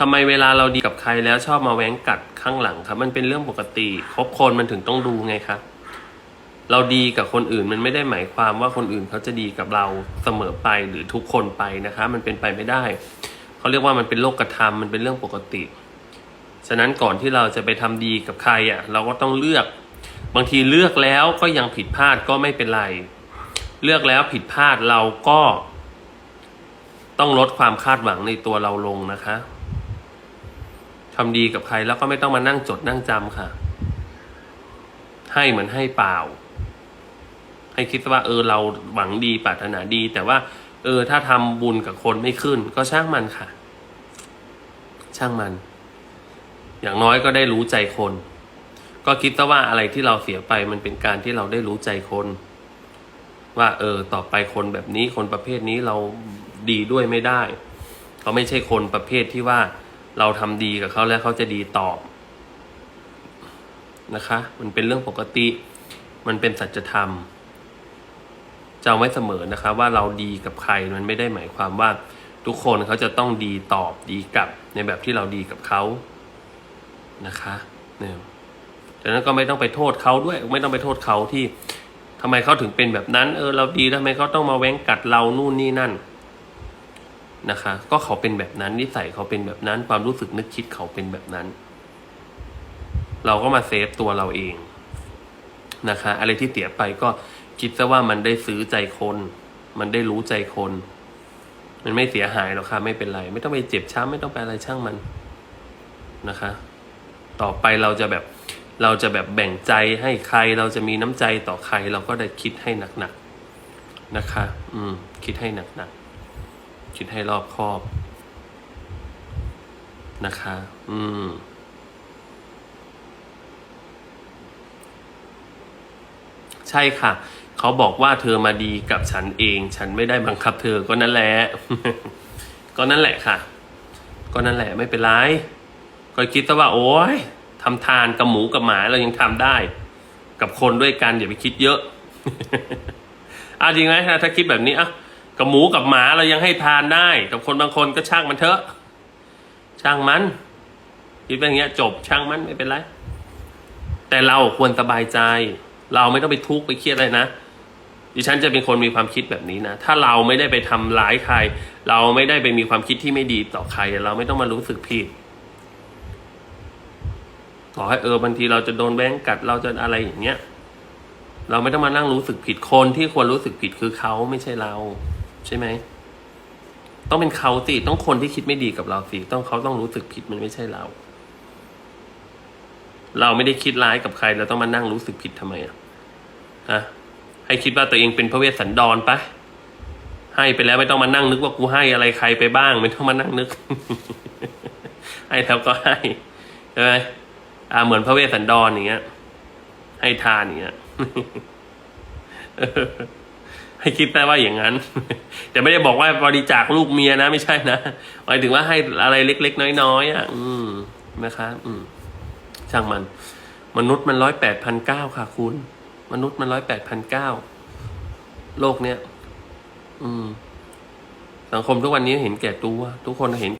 ทำไมเวลาเราดีกับใครแล้วชอบมาแว้งกัดข้างหลังครับ มันเป็นเรื่องปกติคบคนมันถึงต้องดูไงครับเราดีกับคนอื่นมันไม่ได้หมายความว่าคนอื่นเขาจะดีกับเราเสมอไปหรือทุกคนไปนะคะ มันเป็นไปไม่ได้เขาเรียกว่ามันเป็นโลกธรรมมันเป็นเรื่องปกติ ฉะนั้นก่อนที่เราจะไปทำดีกับใครอะ เราก็ต้องเลือก บางทีเลือกแล้วก็ยังผิดพลาดก็ไม่เป็นไร เลือกแล้วผิดพลาดเราก็ ต้องลดความคาดหวังในตัวเราลงนะคะ ทำดีกับใครแล้วก็ไม่ต้องมานั่งจดนั่งจำค่ะ ให้เหมือนให้เปล่า ให้คิดว่า เออเราหวังดีปรารถนาดี แต่ว่า เออ ถ้าทำบุญกับคนไม่ขึ้น ก็ช่างมันค่ะ ช่างมัน อย่างน้อยก็ได้รู้ใจคน ก็คิดซะว่าอะไรที่เราเสียไปมันเป็นการที่เราได้รู้ใจคน ว่า เออ ต่อไปคนแบบนี้คนประเภทนี้เราดีด้วยไม่ได้เขาไม่ใช่คนประเภทที่ว่า เราทำดีกับเขาแล้วเขาจะดีตอบนะคะ มันเป็นเรื่องปกติ มันเป็นสัจธรรมจำไว้เสมอนะคะ ว่าเราดีกับใครมันไม่ได้หมายความว่าทุกคนเขาจะต้องดีตอบดีกลับในแบบที่เราดีกับเขานะคะเนี่ยดังนั้นก็ไม่ต้องไปโทษเขาด้วย ไม่ต้องไปโทษเขาที่ทำไมเขาถึงเป็นแบบนั้น เออเราดีทำไมเขาต้องมาแว้งกัดเรานู่นนี่นั่น นะคะ ก็เขาเป็นแบบนั้นนิสัยเขาเป็นแบบนั้น ความรู้สึกนึกคิดเขาเป็นแบบนั้น เราก็มาเซฟตัวเราเองนะคะ อะไรที่เสียไปก็คิดซะว่ามันได้ซื้อใจคน มันได้รู้ใจคน มันไม่เสียหายหรอกค่ะไม่เป็นไร ไม่ต้องไปเจ็บช้ำไม่ต้องไปอะไรช่างมันนะคะ ต่อไปเราจะแบบเราจะแบบแบ่งใจให้ใคร เราจะมีน้ำใจต่อใคร เราก็ได้คิดให้หนักๆนะคะ อืม คิดให้หนักๆ คิดให้รอบคอบ นะคะ อืม ใช่ค่ะ เขาบอกว่าเธอมาดีกับฉันเอง ฉันไม่ได้บังคับเธอก็นั่นแหละ ก็นั่นแหละค่ะ ก็นั่นแหละไม่เป็นไรก็คิดซะว่า โอ้ยทำทานกับหมูกับหมาเรายังทำได้ กับคนด้วยกันอย่าไปคิดเยอะอะจริงไหมถ้าคิดแบบนี้อะ กับหมูกับหมาเรายังให้ทานได้กับคนบางคนก็ช่างมันเถอะ ช่างมันคิดแบบเงี้ยจบช่างมันไม่เป็นไร แต่เราควรสบายใจ เราไม่ต้องไปทุกข์ไปเครียดอะไรนะดิฉันจะเป็นคนมีความคิดแบบนี้นะ ถ้าเราไม่ได้ไปทำร้ายใคร เราไม่ได้ไปมีความคิดที่ไม่ดีต่อใคร เราไม่ต้องมารู้สึกผิด ต่อให้เออบางทีเราจะโดนแบงกัดเราจะอะไรอย่างเงี้ย เราไม่ต้องมานั่งรู้สึกผิดคนที่ควรรู้สึกผิดคือเขาไม่ใช่เรา ใช่ไหม ต้องเป็นเขาสิต้องคนที่คิดไม่ดีกับเราสิต้องเขาต้องรู้สึกผิดมันไม่ใช่เรา เราไม่ได้คิดร้ายกับใครเราต้องมานั่งรู้สึกผิดทำไมอะฮะให้คิดว่าตัวเองเป็นพระเวสสันดรไปให้ไปแล้วไม่ต้องมานั่งนึกว่ากูให้อะไรใครไปบ้าง ไม่ต้องมานั่งนึก ให้แล้วก็ให้ใช่ไหมอ่าเหมือนพระเวสสันดรอย่างเงี้ย ให้ทานอย่างเงี้ย ให้คิดได้ว่าอย่างนั้น แต่ไม่ได้บอกว่าบริจาคลูกเมียนะไม่ใช่นะหมายถึงว่าให้อะไรเล็ก ๆ น้อยๆอะ อืมนะคะ อืมช่างมัน มนุษย์มันร้อยแปดพันเก้าค่ะ คุณ มนุษย์มันร้อยแปดพันเก้าโลกเนี้ยอืม สังคมทุกวันนี้เห็นแก่ตัว ทุกคนเห็น